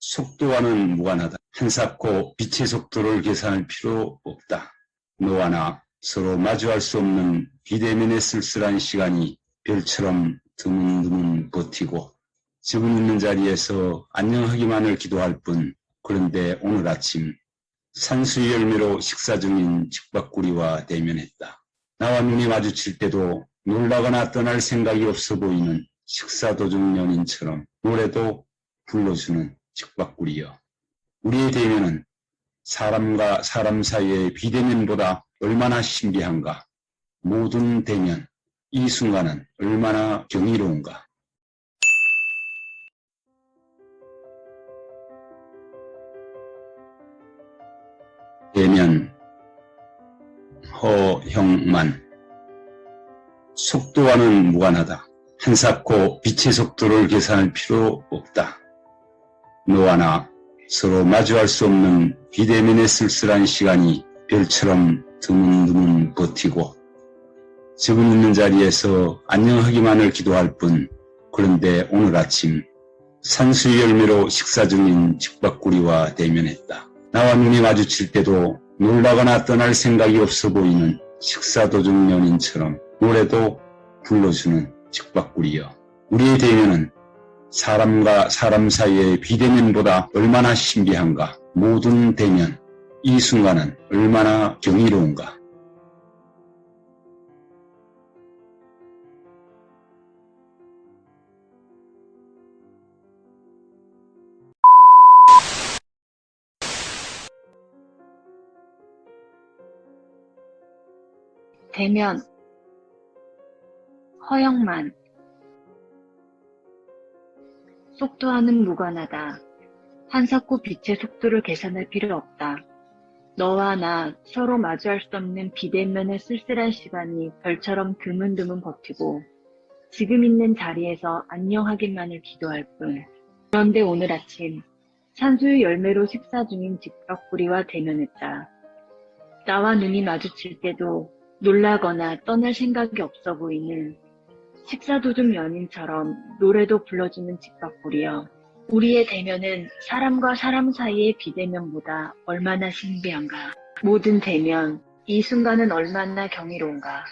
속도와는 무관하다. 한사코 빛의 속도를 계산할 필요 없다. 너와 나 서로 마주할 수 없는 비대면의 쓸쓸한 시간이 별처럼 드문드문 버티고 지금 있는 자리에서 안녕하기만을 기도할 뿐 그런데 오늘 아침 산수의 열매로 식사 중인 직박구리와 대면했다. 나와 눈이 마주칠 때도 놀라거나 떠날 생각이 없어 보이는 식사 도중 연인처럼 노래도 불러주는 직박구리여. 우리의 대면은 사람과 사람 사이의 비대면보다 얼마나 신비한가. 모든 대면, 이 순간은 얼마나 경이로운가. 대면, 허형만. 속도와는 무관하다. 한사코 빛의 속도를 계산할 필요 없다. 너와 나 서로 마주할 수 없는 비대면의 쓸쓸한 시간이 별처럼 드문드문 버티고 지금 있는 자리에서 안녕하기만을 기도할 뿐 그런데 오늘 아침 산수의 열매로 식사 중인 직박구리와 대면했다. 나와 눈이 마주칠 때도 놀라거나 떠날 생각이 없어 보이는 식사 도중 연인처럼 노래도 불러주는 직박구리여. 우리의 대면은 사람과 사람 사이의 비대면보다 얼마나 신비한가. 모든 대면, 이 순간은 얼마나 경이로운가. 대면 허영만 속도와는 무관하다. 한사코 빛의 속도를 계산할 필요 없다. 너와 나 서로 마주할 수 없는 비대면의 쓸쓸한 시간이 별처럼 드문드문 버티고 지금 있는 자리에서 안녕하기만을 기도할 뿐. 그런데 오늘 아침 산수유 열매로 식사 중인 직박구리와 대면했다. 나와 눈이 마주칠 때도 놀라거나 떠날 생각이 없어 보이는 식사 도중 연인처럼 노래도 불러주는 직박구리여. 우리의 대면은 사람과 사람 사이의 비대면보다 얼마나 신비한가. 모든 대면, 이 순간은 얼마나 경이로운가.